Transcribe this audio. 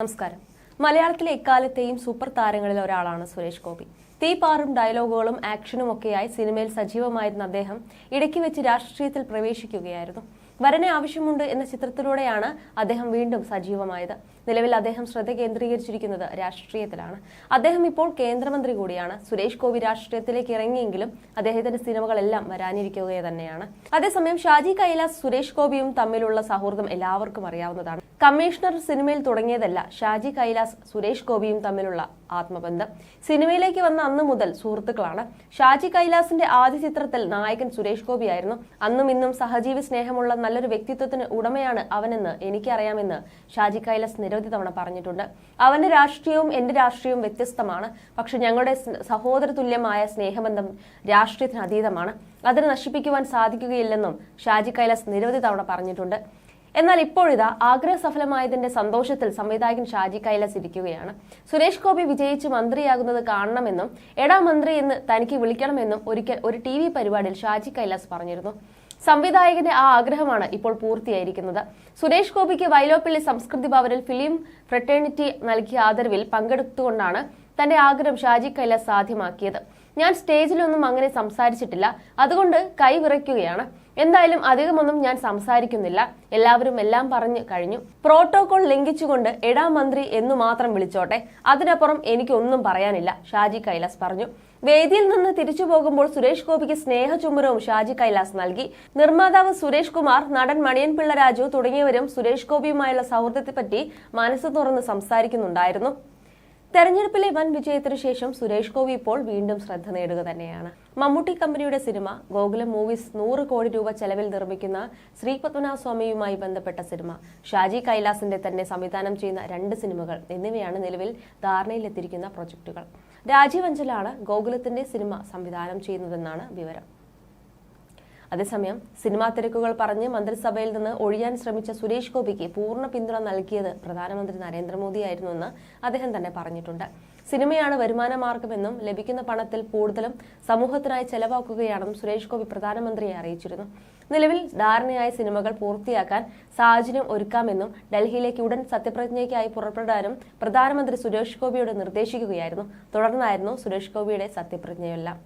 നമസ്കാരം. മലയാളത്തിലെ എക്കാലത്തെയും സൂപ്പർ താരങ്ങളിൽ ഒരാളാണ് സുരേഷ് ഗോപി. തീപാറും ഡയലോഗുകളും ആക്ഷനും ഒക്കെയായി സിനിമയിൽ സജീവമായിരുന്ന അദ്ദേഹം ഇടയ്ക്ക് വെച്ച് രാഷ്ട്രീയത്തിൽ പ്രവേശിക്കുകയായിരുന്നു. വരനെ ആവശ്യമുണ്ട് എന്ന ചിത്രത്തിലൂടെയാണ് അദ്ദേഹം വീണ്ടും സജീവമായത്. നിലവിൽ അദ്ദേഹം ശ്രദ്ധ കേന്ദ്രീകരിച്ചിരിക്കുന്നത് രാഷ്ട്രീയത്തിലാണ്. അദ്ദേഹം ഇപ്പോൾ കേന്ദ്രമന്ത്രി കൂടിയാണ്. സുരേഷ് ഗോപി രാഷ്ട്രീയത്തിലേക്ക് ഇറങ്ങിയെങ്കിലും അദ്ദേഹത്തിന്റെ സിനിമകളെല്ലാം വരാനിരിക്കുക തന്നെയാണ്. അതേസമയം ഷാജി കൈലാസ് സുരേഷ് ഗോപിയും തമ്മിലുള്ള സൗഹൃദം എല്ലാവർക്കും അറിയാവുന്നതാണ്. കമ്മീഷണർ സിനിമയിൽ തുടങ്ങിയതല്ല ഷാജി കൈലാസ് സുരേഷ് ഗോപിയും തമ്മിലുള്ള ആത്മബന്ധം. സിനിമയിലേക്ക് വന്ന അന്ന് മുതൽ സുഹൃത്തുക്കളാണ്. ഷാജി കൈലാസിന്റെ ആദ്യ ചിത്രത്തിൽ നായകൻ സുരേഷ് ഗോപിയായിരുന്നു. അന്നും ഇന്നും സഹജീവി സ്നേഹമുള്ള നല്ലൊരു വ്യക്തിത്വത്തിന് ഉടമയാണ് അവനെന്ന് എനിക്കറിയാമെന്ന് ഷാജി കൈലാസ് നിരവധി തവണ പറഞ്ഞിട്ടുണ്ട്. അവന്റെ രാഷ്ട്രീയവും എന്റെ രാഷ്ട്രീയവും വ്യത്യസ്തമാണ്. പക്ഷെ ഞങ്ങളുടെ സഹോദര തുല്യമായ സ്നേഹബന്ധം രാഷ്ട്രീയത്തിന് അതീതമാണ്. അതിനെ നശിപ്പിക്കുവാൻ സാധിക്കുകയില്ലെന്നും ഷാജി കൈലാസ് നിരവധി തവണ പറഞ്ഞിട്ടുണ്ട്. എന്നാൽ ഇപ്പോഴിതാ ആഗ്രഹ സഫലമായതിന്റെ സന്തോഷത്തിൽ സംവിധായകൻ ഷാജി കൈലാസ് ഇരിക്കുകയാണ്. സുരേഷ് ഗോപി വിജയിച്ച് മന്ത്രിയാകുന്നത് കാണണമെന്നും എടാ മന്ത്രി എന്ന് തനിക്ക് വിളിക്കണമെന്നും ഒരിക്കൽ ഒരു ടി പരിപാടിയിൽ ഷാജി കൈലാസ് പറഞ്ഞിരുന്നു. സംവിധായകന്റെ ആ ആഗ്രഹമാണ് ഇപ്പോൾ പൂർത്തിയായിരിക്കുന്നത്. സുരേഷ് ഗോപിക്ക് വൈലോപ്പിള്ളി സംസ്കൃതി ഭവനിൽ ഫിലിം ഫ്രട്ടേണിറ്റി നൽകിയ ആദരവിൽ പങ്കെടുത്തുകൊണ്ടാണ് തന്റെ ആഗ്രഹം ഷാജി കൈലാസ് സാധ്യമാക്കിയത്. ഞാൻ സ്റ്റേജിലൊന്നും അങ്ങനെ സംസാരിച്ചിട്ടില്ല. അതുകൊണ്ട് കൈവിറയ്ക്കുകയാണ് എന്തായാലും അധികമൊന്നും ഞാൻ സംസാരിക്കുന്നില്ല. എല്ലാവരും എല്ലാം പറഞ്ഞു കഴിഞ്ഞു. പ്രോട്ടോകോൾ ലംഘിച്ചുകൊണ്ട് എടാ മന്ത്രി എന്നു മാത്രം വിളിച്ചോട്ടെ. അതിനപ്പുറം എനിക്കൊന്നും പറയാനില്ല ഷാജി കൈലാസ് പറഞ്ഞു. വേദിയിൽ നിന്ന് തിരിച്ചു പോകുമ്പോൾ സുരേഷ് ഗോപിക്ക് സ്നേഹ ചുമരവും ഷാജി കൈലാസ് നൽകി. നിർമ്മാതാവ് സുരേഷ് കുമാർ നടൻ മണിയൻ പിള്ള രാജു തുടങ്ങിയവരും സുരേഷ് ഗോപിയുമായുള്ള സൗഹൃദത്തെപ്പറ്റി മനസ്സ് തുറന്ന് സംസാരിക്കുന്നുണ്ടായിരുന്നു. തെരഞ്ഞെടുപ്പിലെ വൻ വിജയത്തിനു ശേഷം സുരേഷ് ഗോപി ഇപ്പോൾ വീണ്ടും ശ്രദ്ധ നേടുക തന്നെയാണ്. മമ്മൂട്ടി കമ്പനിയുടെ സിനിമ ഗോകുലം മൂവീസ് നൂറ് കോടി രൂപ ചെലവിൽ നിർമ്മിക്കുന്ന ശ്രീ പത്മനാഭ സ്വാമിയുമായി ബന്ധപ്പെട്ട സിനിമ ഷാജി കൈലാസിന്റെ തന്നെ സംവിധാനം ചെയ്യുന്ന രണ്ട് സിനിമകൾ എന്നിവയാണ് നിലവിൽ ധാരണയിലെത്തിയിരിക്കുന്ന പ്രൊജക്ടുകൾ. രാജീവ് അഞ്ചലാണ് ഗോകുലത്തിന്റെ സിനിമ സംവിധാനം ചെയ്യുന്നതെന്നാണ് വിവരം. അതേസമയം സിനിമാ തിരക്കുകൾ പറഞ്ഞ് മന്ത്രിസഭയിൽ നിന്ന് ഒഴിയാൻ ശ്രമിച്ച സുരേഷ് ഗോപിക്ക് പൂർണ പിന്തുണ നൽകിയത് പ്രധാനമന്ത്രി നരേന്ദ്രമോദിയായിരുന്നുവെന്ന് അദ്ദേഹം തന്നെ പറഞ്ഞിട്ടുണ്ട്. സിനിമയാണ് വരുമാന മാർഗമെന്നും ലഭിക്കുന്ന പണത്തിൽ കൂടുതലും സമൂഹത്തിനായി ചെലവാക്കുകയാണെന്നും സുരേഷ് ഗോപി പ്രധാനമന്ത്രിയെ അറിയിച്ചിരുന്നു. നിലവിൽ ധാരണയായ സിനിമകൾ പൂർത്തിയാക്കാൻ സാഹചര്യം ഒരുക്കാമെന്നും ഡൽഹിയിലേക്ക് ഉടൻ സത്യപ്രതിജ്ഞയ്ക്കായി പുറപ്പെടാനും പ്രധാനമന്ത്രി സുരേഷ് ഗോപിയോട് നിർദ്ദേശിക്കുകയായിരുന്നു. തുടർന്നായിരുന്നു സുരേഷ് ഗോപിയുടെ സത്യപ്രതിജ്ഞയെല്ലാം.